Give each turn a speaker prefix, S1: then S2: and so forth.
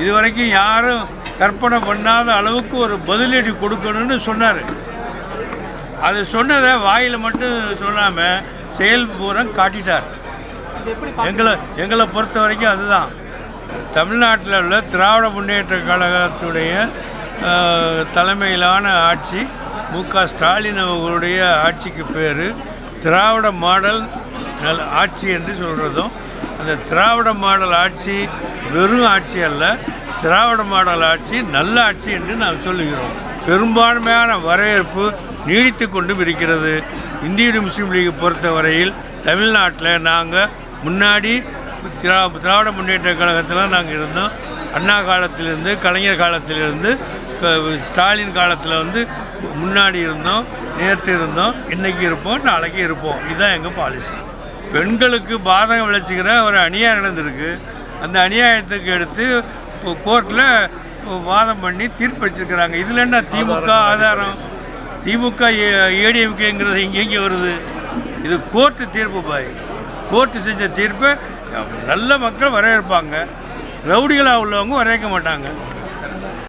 S1: இது வரைக்கும் யாரும் கற்பனை பண்ணாத அளவுக்கு ஒரு பதிலடி கொடுக்கணும்னு சொன்னார். அது சொன்னதை வாயில் மட்டும் சொல்லாமல் செயல் பூரம் காட்டிட்டார். எங்களை எங்களை பொறுத்த வரைக்கும் அதுதான். தமிழ்நாட்டில் உள்ள திராவிட முன்னேற்ற கழகத்துடைய தலைமையிலான ஆட்சி மு க ஸ்டாலின் அவர்களுடைய ஆட்சிக்கு பேர் திராவிட மாடல் நல் ஆட்சி என்று சொல்கிறதும் அந்த திராவிட மாடல் ஆட்சி வெறும் ஆட்சி அல்ல திராவிட மாடல் ஆட்சி நல்ல ஆட்சி என்று நாம் சொல்லுகிறோம். பெரும்பான்மையான வரவேற்பு நீடித்து கொண்டும் இருக்கிறது. இந்திய முஸ்லீம் லீக் பொறுத்தவரையில் தமிழ்நாட்டில் நாங்கள் முன்னாடி திரா திராவிட முன்னேற்ற கழகத்தில் நாங்கள் இருந்தோம். அண்ணா காலத்திலிருந்து கலைஞர் காலத்திலிருந்து ஸ்டாலின் காலத்தில் வந்து முன்னாடி இருந்தோம் நேற்று இருந்தோம் இன்றைக்கி இருப்போம் நாளைக்கு இருப்போம். இதுதான் எங்கள் பாலிசி பெண்களுக்கு பாதகம் விளைச்சிக்கிற ஒரு அநியாயம் நடந்திருக்கு அந்த அநியாயத்துக்கு எடுத்து கோர்ட்டில் வாதம் பண்ணி தீர்ப்பளிச்சிருக்கிறாங்க இதில் என்ன திமுக ஆதாரம் திமுக ஏடிஎம்கேங்கிறது இங்கே வருது இது கோர்ட்டு தீர்ப்பு பாய் கோர்ட்டு செஞ்ச தீர்ப்பை நல்ல மக்கள் வரவேற்பாங்க ரவுடிகளாக உள்ளவங்க வரவேற்க மாட்டாங்க